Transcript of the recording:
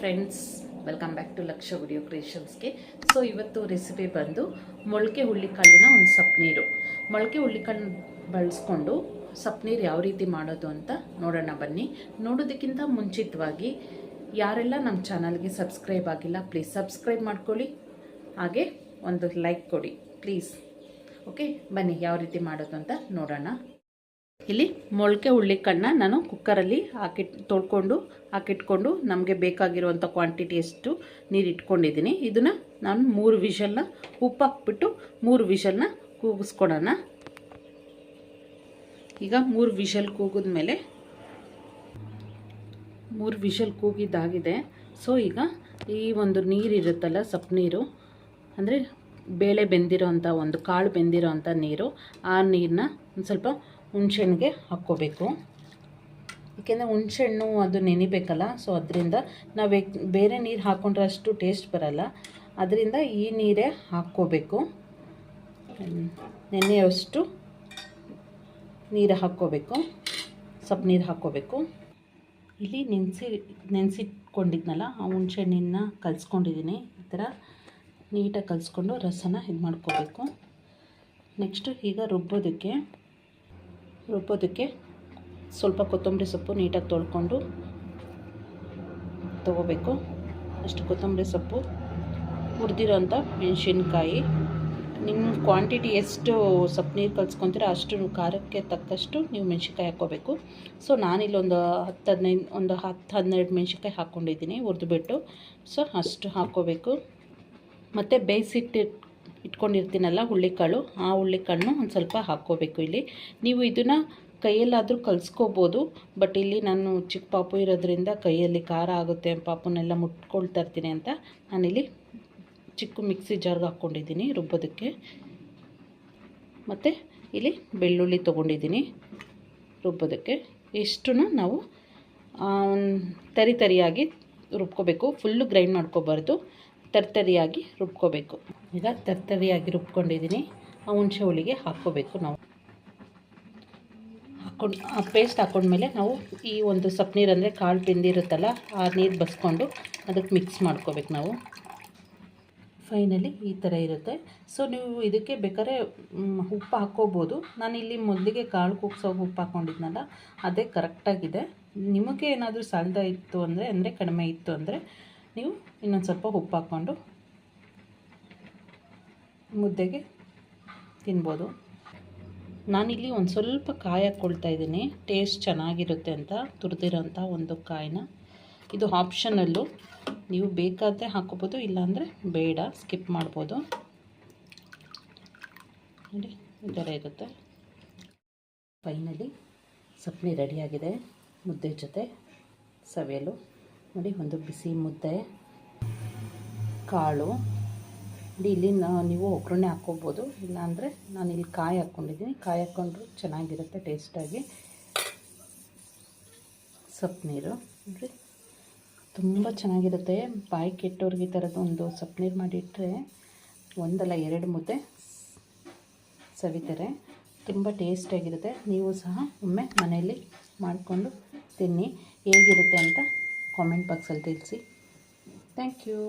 Friends welcome back to Laksha video ಕ್ರಿಯೇಷನ್ಸ್ಗೆ so ಇವತ್ತು recipe ಬಂದು ಮೊಳಕೆ ಹುಳ್ಳಿಕಾಳಿನ ಒಂದು ಸಪ್ನೀರು ಮೊಳಕೆ ಹುಳ್ಳಿಕಾಳು ಬಳಸ್ಕೊಂಡು ಸಪ್ನೀರು ಯಾವ ರೀತಿ ಮಾಡೋದು ಅಂತ ನೋಡೋಣ ಬನ್ನಿ. ನೋಡೋದಕ್ಕಿಂತ ಮುಂಚಿತವಾಗಿ ಯಾರೆಲ್ಲ ನಮ್ಮ ಚಾನಲ್ಗೆ ಸಬ್ಸ್ಕ್ರೈಬ್ ಆಗಿಲ್ಲ ಪ್ಲೀಸ್ ಸಬ್ಸ್ಕ್ರೈಬ್ ಮಾಡ್ಕೊಳ್ಳಿ. ಹಾಗೆ ಒಂದು ಲೈಕ್ ಕೊಡಿ ಪ್ಲೀಸ್ ಓಕೆ ಬನ್ನಿ, ಯಾವ ರೀತಿ ಮಾಡೋದು ಅಂತ ನೋಡೋಣ. ಇಲ್ಲಿ ಮೊಳಕೆ ಹುಳ್ಳಿಕಾಳನ್ನ ನಾನು ಕುಕ್ಕರಲ್ಲಿ ಹಾಕಿಟ್ ತೊಳ್ಕೊಂಡು, ಹಾಕಿಟ್ಕೊಂಡು ನಮಗೆ ಬೇಕಾಗಿರುವಂಥ ಕ್ವಾಂಟಿಟಿ ಎಷ್ಟು ನೀರು ಇಟ್ಕೊಂಡಿದ್ದೀನಿ. ಇದನ್ನು ನಾನು ಮೂರು ವಿಷಲ್ನ ಉಪ್ಪು ಹಾಕ್ಬಿಟ್ಟು ಮೂರು ವಿಷಲ್ನ ಕೂಗಿಸ್ಕೊಡೋಣ. ಈಗ ಮೂರು ವಿಷಲ್ ಕೂಗಿದ್ಮೇಲೆ ಮೂರು ವಿಷಲ್ ಕೂಗಿದ್ದಾಗಿದೆ. ಸೊ ಈಗ ಈ ಒಂದು ನೀರಿರುತ್ತಲ್ಲ ಸಪ್ ನೀರು ಅಂದರೆ ಬೇಳೆ ಬೆಂದಿರೋ ಅಂಥ ಒಂದು ಕಾಳು ಬೆಂದಿರೋ ಅಂಥ ನೀರು, ಆ ನೀರನ್ನ ಒಂದು ಸ್ವಲ್ಪ ಹುಣ್ಸೆಣ್ಣಿಗೆ ಹಾಕ್ಕೋಬೇಕು. ಏಕೆಂದರೆ ಹುಣ್ಸೆಣ್ಣು ಅದು ನೆನಿಬೇಕಲ್ಲ ಸೊ ಅದರಿಂದ ನಾವು ಬೇರೆ ನೀರು ಹಾಕ್ಕೊಂಡ್ರೆ ಅಷ್ಟು ಟೇಸ್ಟ್ ಬರಲ್ಲ. ಅದರಿಂದ ಈ ನೀರೇ ಹಾಕ್ಕೋಬೇಕು. ನೆನೆಯಷ್ಟು ನೀರು ಹಾಕ್ಕೋಬೇಕು. ಸ್ವಲ್ಪ ನೀರು ಹಾಕ್ಕೋಬೇಕು. ಇಲ್ಲಿ ನೆನೆಸಿ, ನೆನೆಸಿಟ್ಕೊಂಡಿದ್ನಲ್ಲ, ಆ ಹುಣ್ಸೆಣ್ಣಿನ ಕಲಿಸ್ಕೊಂಡಿದ್ದೀನಿ ಈ ಥರ ನೀಟಾಗಿ ಕಲಿಸ್ಕೊಂಡು ರಸನ ಇದು ಮಾಡ್ಕೋಬೇಕು. ನೆಕ್ಸ್ಟು ಈಗ ರುಬ್ಬೋದಕ್ಕೆ ರುಬ್ಬೋದಕ್ಕೆ ಸ್ವಲ್ಪ ಕೊತ್ತಂಬರಿ ಸೊಪ್ಪು ನೀಟಾಗಿ ತೊಳ್ಕೊಂಡು ತೊಗೋಬೇಕು. ಅಷ್ಟು ಕೊತ್ತಂಬರಿ ಸೊಪ್ಪು ಹುರಿದಿರೋಂಥ ಮೆಣಸಿನ್ಕಾಯಿ. ನಿಮ್ಮ ಕ್ವಾಂಟಿಟಿ ಎಷ್ಟು ಸೊಪ್ಪು ನೀರು ಕಲ್ಸ್ಕೊತೀರೋ ಅಷ್ಟು ಖಾರಕ್ಕೆ ತಕ್ಕಷ್ಟು ನೀವು ಮೆಣ್ಸಿನ್ಕಾಯಿ ಹಾಕ್ಕೋಬೇಕು. ಸೊ ನಾನಿಲ್ಲೊಂದು ಹತ್ತು ಹದಿನೈದು, ಒಂದು ಹತ್ತು ಹನ್ನೆರಡು ಮೆಣ್ಸಿನ್ಕಾಯಿ ಹಾಕ್ಕೊಂಡಿದ್ದೀನಿ ಹುರಿದ್ಬಿಟ್ಟು. ಸೊ, ಅಷ್ಟು ಹಾಕ್ಕೋಬೇಕು. ಮತ್ತು ಬೇಯಿಸಿಟ್ಟು ಇಟ್ಕೊಂಡಿರ್ತೀನಲ್ಲ ಹುಳ್ಳಿಕಾಳು ಆ ಹುಳ್ಳಿಕಾಳನ್ನು ಒಂದು ಸ್ವಲ್ಪ ಹಾಕ್ಕೋಬೇಕು ಇಲ್ಲಿ. ನೀವು ಇದನ್ನು ಕೈಯಲ್ಲಾದರೂ ಕಲಿಸ್ಕೋಬೋದು, ಬಟ್ ಇಲ್ಲಿ ನಾನು ಚಿಕ್ಕ ಪಾಪು ಇರೋದ್ರಿಂದ ಕೈಯಲ್ಲಿ ಖಾರ ಆಗುತ್ತೆ ಪಾಪುನೆಲ್ಲ ಮುಟ್ಕೊಳ್ತಾ ಇರ್ತೀನಿ ಅಂತ ನಾನಿಲ್ಲಿ ಚಿಕ್ಕ ಮಿಕ್ಸಿ ಜಾರ್ಗೆ ಹಾಕ್ಕೊಂಡಿದ್ದೀನಿ ರುಬ್ಬೋದಕ್ಕೆ. ಮತ್ತು ಇಲ್ಲಿ ಬೆಳ್ಳುಳ್ಳಿ ತೊಗೊಂಡಿದ್ದೀನಿ ರುಬ್ಬೋದಕ್ಕೆ. ಇಷ್ಟು ನಾವು ತರಿ ತರಿಯಾಗಿ ರುಬ್ಕೋಬೇಕು. ಫುಲ್ಲು ಗ್ರೈಂಡ್ ಮಾಡ್ಕೋಬಾರ್ದು. ತರ್ತರಿಯಾಗಿ ರುಬ್ಕೋಬೇಕು. ಈಗ ತರ್ತರಿಯಾಗಿ ರುಬ್ಕೊಂಡಿದ್ದೀನಿ. ಆ ಹುಣಸೆ ಹುಳಿಗೆ ಹಾಕ್ಕೋಬೇಕು ನಾವು. ಹಾಕೊಂಡು ಆ ಪೇಸ್ಟ್ ಹಾಕೊಂಡ್ಮೇಲೆ ನಾವು ಈ ಒಂದು ಸಪ್ ನೀರು ಅಂದರೆ ಕಾಳು ಬೆಂದಿರುತ್ತಲ್ಲ ಆ ನೀರು ಬಸ್ಕೊಂಡು ಅದಕ್ಕೆ ಮಿಕ್ಸ್ ಮಾಡ್ಕೋಬೇಕು ನಾವು. ಫೈನಲಿ ಈ ಥರ ಇರುತ್ತೆ. ಸೊ ನೀವು ಇದಕ್ಕೆ ಬೇಕಾದ್ರೆ ಉಪ್ಪು ಹಾಕ್ಕೋಬೋದು. ಇಲ್ಲಿ ಮೊದಲಿಗೆ ಕಾಳು ಕುಗ್ಸೋಗಿ ಉಪ್ಪು ಹಾಕ್ಕೊಂಡಿದ್ನಲ್ಲ ಅದೇ ಕರೆಕ್ಟಾಗಿದೆ ನಿಮಗೆ ಏನಾದರೂ ಸಾಲದ ಇತ್ತು ಅಂದರೆ ಅಂದರೆ ಕಡಿಮೆ ಇತ್ತು ಅಂದರೆ ನೀವು ಇನ್ನೊಂದು ಸ್ವಲ್ಪ ಉಪ್ಪು ಹಾಕ್ಕೊಂಡು ಮುದ್ದೆಗೆ ತಿನ್ಬೋದು. ನಾನಿಲ್ಲಿ ಒಂದು ಸ್ವಲ್ಪ ಕಾಯಿ ಹಾಕ್ಕೊಳ್ತಾ ಇದ್ದೀನಿ. ಟೇಸ್ಟ್ ಚೆನ್ನಾಗಿರುತ್ತೆ ಅಂತ, ತುರಿದಿರೋಂಥ ಒಂದು ಕಾಯಿನ. ಇದು ಆಪ್ಷನಲ್ಲು. ನೀವು ಬೇಕಾದರೆ ಹಾಕೋಬೋದು ಇಲ್ಲಾಂದರೆ ಬೇಡ, ಸ್ಕಿಪ್ ಮಾಡ್ಬೋದು. ನೋಡಿ, ಈ ಥರ ಇರುತ್ತೆ. ಫೈನಲಿ ಸಪ್ನಿ ರೆಡಿಯಾಗಿದೆ ಮುದ್ದೆ ಜೊತೆ ಸವಿಯಲು. ನೋಡಿ, ಒಂದು ಬಿಸಿ ಮುದ್ದೆ, ಕಾಳು. ಇಲ್ಲಿ ನೀವು ಒಗ್ಗರಣೆ ಹಾಕ್ಕೋಬೋದು. ಇಲ್ಲಾಂದರೆ ನಾನು ಇಲ್ಲಿ ಕಾಯಿ ಹಾಕ್ಕೊಂಡಿದ್ದೀನಿ. ಕಾಯಿ ಹಾಕ್ಕೊಂಡ್ರು ಚೆನ್ನಾಗಿರುತ್ತೆ ಟೇಸ್ಟಾಗಿ ಸೊಪ್ಪು ನೀರು ನೋಡಿರಿ ತುಂಬ ಚೆನ್ನಾಗಿರುತ್ತೆ. ಬಾಯಿ ಕೆಟ್ಟವ್ರಿಗೆ ಈ ಥರದ್ದು ಒಂದು ಸೊಪ್ಪು ನೀರು ಮಾಡಿಟ್ಟರೆ ಒಂದಲ್ಲ ಎರಡು ಮುದ್ದೆ ಸವಿತಾರೆ. ತುಂಬ ಟೇಸ್ಟಾಗಿರುತ್ತೆ ನೀವು ಸಹ ಒಮ್ಮೆ ಮನೆಯಲ್ಲಿ ಮಾಡಿಕೊಂಡು ತಿನ್ನಿ. ಹೇಗಿರುತ್ತೆ ಅಂತ ಕಾಮೆಂಟ್ ಬಾಕ್ಸಲ್ಲಿ ತಿಳಿಸಿ ಥ್ಯಾಂಕ್ ಯು